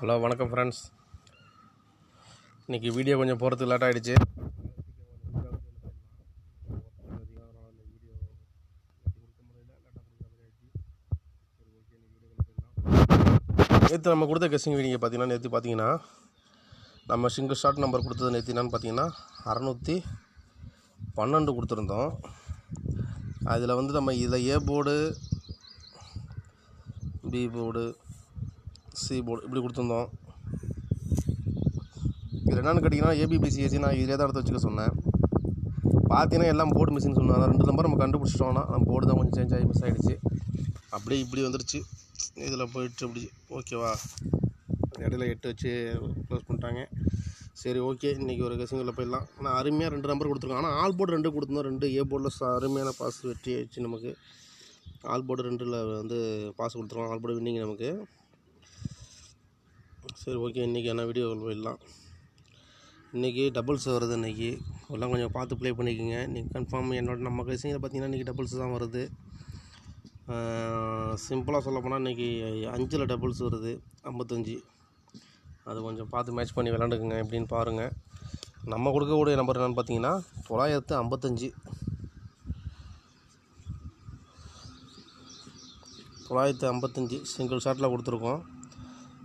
Hello வணக்கம் friends இன்றைக்கி video கொஞ்சம் போகிறதுக்கு லேட் ஆகிடுச்சு நேற்று நம்ம கொடுத்த கெஸ்டிங் வீடியோ பார்த்தீங்கன்னா நேற்று பார்த்தீங்கன்னா நம்ம சிங்கிள் ஷார்ட் நம்பர் கொடுத்தது நேற்று என்னன்னு பார்த்தீங்கன்னா அறநூற்றி பன்னெண்டு கொடுத்துருந்தோம். அதில் வந்து நம்ம இதில் A board B board C board இப்படி கொடுத்துருந்தோம். இது என்னென்னு கேட்டிங்கன்னா ஏபிபிசிஎஸ்சி நான் இதிலே தான் எடுத்து வச்சுக்க சொன்னேன். பார்த்தீங்கன்னா எல்லாம் போர்டு மிஷின் சொன்னாங்க ரெண்டு நம்பர் நம்ம கண்டுபிடிச்சிட்டோம்னா நம்ம போர்டு தான் கொஞ்சம் சேஞ்ச் ஆகி மிஸ் ஆகிடுச்சு அப்படியே இப்படி வந்துருச்சு. இதில் போயிட்டு இப்படி ஓகேவா இடையில எட்டு வச்சு க்ளோஸ் பண்ணிட்டாங்க. சரி ஓகே இன்றைக்கி ஒரு கசிங்கில் போயிடலாம். ஆனால் அருமையாக ரெண்டு நம்பர் கொடுத்துருக்கோம் ஆனால் ஆல் போர்டு ரெண்டு கொடுத்துருந்தோம். ரெண்டு ஏ போர்டில் அருமையான பாஸ் வெற்றி ஆயிடுச்சு நமக்கு. ஆல் போர்டு ரெண்டில் வந்து பாஸ் கொடுத்துருவோம் ஆல் போர்டு வின்னிங் நமக்கு. சரி ஓகே. இன்றைக்கி என்ன வீடியோ போயிடலாம்? இன்றைக்கி டபுள்ஸ் வருது இன்றைக்கி எல்லாம் கொஞ்சம் பார்த்து ப்ளே பண்ணிக்கோங்க. நீங்கள் கன்ஃபார்ம் என்னோட நம்ம கசிங்கில் பார்த்தீங்கன்னா இன்றைக்கி டபுள்ஸ் தான் வருது. சிம்பிளாக சொல்ல போனால் இன்றைக்கி அஞ்சில் டபுள்ஸ் வருது. ஐம்பத்தஞ்சு. அது கொஞ்சம் பார்த்து மேட்ச் பண்ணி விளாண்டுக்குங்க எப்படின்னு பாருங்கள் நம்ம கொடுக்கக்கூடிய நம்பர் என்னென்னு பார்த்தீங்கன்னா தொள்ளாயிரத்து ஐம்பத்தஞ்சு. தொள்ளாயிரத்து ஐம்பத்தஞ்சு. சிங்கிள் ஷாட்டில் கொடுத்துருக்கோம்.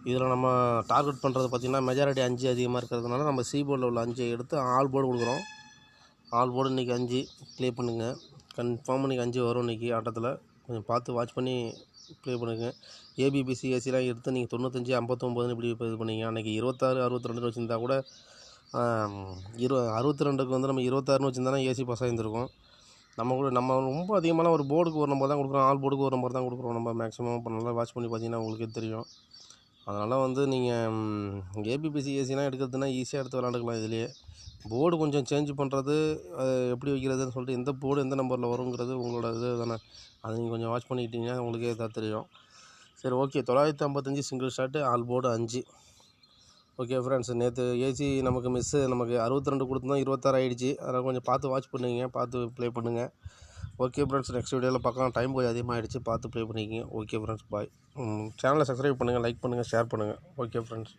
இதில் நம்ம டார்கெட் பண்ணுறது பார்த்திங்கன்னா மெஜாரிட்டி அஞ்சு அதிகமாக இருக்கிறதுனால நம்ம சி போர்டில் உள்ள அஞ்சை எடுத்து ஆல் போர்டு கொடுக்குறோம். ஆல் போர்டு இன்றைக்கி அஞ்சு ப்ளே பண்ணுங்கள் கன்ஃபார்ம் இன்றைக்கி அஞ்சு வரும் இன்றைக்கி ஆட்டத்தில். கொஞ்சம் பார்த்து வாட்ச் பண்ணி ப்ளே பண்ணுங்க. ஏபிபிசி ஏசிலாம் எடுத்து நீங்கள் தொண்ணூத்தஞ்சு ஐம்பத்தொம்போதுன்னு இப்படி இது பண்ணீங்க. அன்றைக்கி இருபத்தாறு அறுபத்தி ரெண்டு வச்சுருந்தா கூட இரு அறுபத்தி ரெண்டுக்கு வந்து நம்ம இருபத்தாறுன்னு வச்சுருந்தா ஏசி பாஸ் ஆகிருந்துருக்கும் நம்ம கூட நம்ம ரொம்ப அதிகமான ஒரு போர்டுக்கு ஒரு நம்பர் தான் கொடுக்குறோம். ஆல் போர்டுக்கு ஒரு நம்பர் தான் கொடுக்குறோம். நம்ம மேக்ஸிமம் இப்போ நல்லா வாட்ச் பண்ணி பார்த்தீங்கன்னா உங்களுக்கே தெரியும். அதனால் வந்து நீங்கள் ஏபிபிசி ஏசிலாம் எடுக்கிறதுனா ஈஸியாக எடுத்து விளாண்டுக்கலாம் இதுலேயே. போர்டு கொஞ்சம் சேஞ்ச் பண்ணுறது எப்படி வைக்கிறதுன்னு சொல்லிட்டு எந்த போர்டு எந்த நம்பரில் வருங்கிறது உங்களோட இது தானே. அதை நீங்கள் கொஞ்சம் வாட்ச் பண்ணிக்கிட்டீங்கன்னா உங்களுக்கே இதாக தெரியும். சரி ஓகே தொள்ளாயிரத்தி ஐம்பத்தஞ்சு சிங்கிள் ஷாட்டு ஆல் போர்டு அஞ்சு. ஓகே ஃப்ரெண்ட்ஸ் நேற்று ஏசி நமக்கு மிஸ்ஸு நமக்கு அறுபத்தி ரெண்டு கொடுத்துருந்தோம் இருபத்தாறு ஆகிடுச்சி அதனால் கொஞ்சம் பார்த்து வாட்ச் பண்ணுங்க பார்த்து ப்ளே பண்ணுங்கள் ஓகே ஃப்ரெண்ட்ஸ் நெக்ஸ்ட் வீடியோவில் பார்க்கலாம். டைம் கொஞ்சம் அதிகமாகிடுச்சு பார்த்து ப்ளே பண்ணிக்கிங்க. ஓகே ஃப்ரெண்ட்ஸ் பாய் சேனலை சப்ஸ்கிரைப் பண்ணுங்கள் லைக் பண்ணுங்கள் ஷேர் பண்ணுங்கள் ஓகே ஃப்ரெண்ட்ஸ்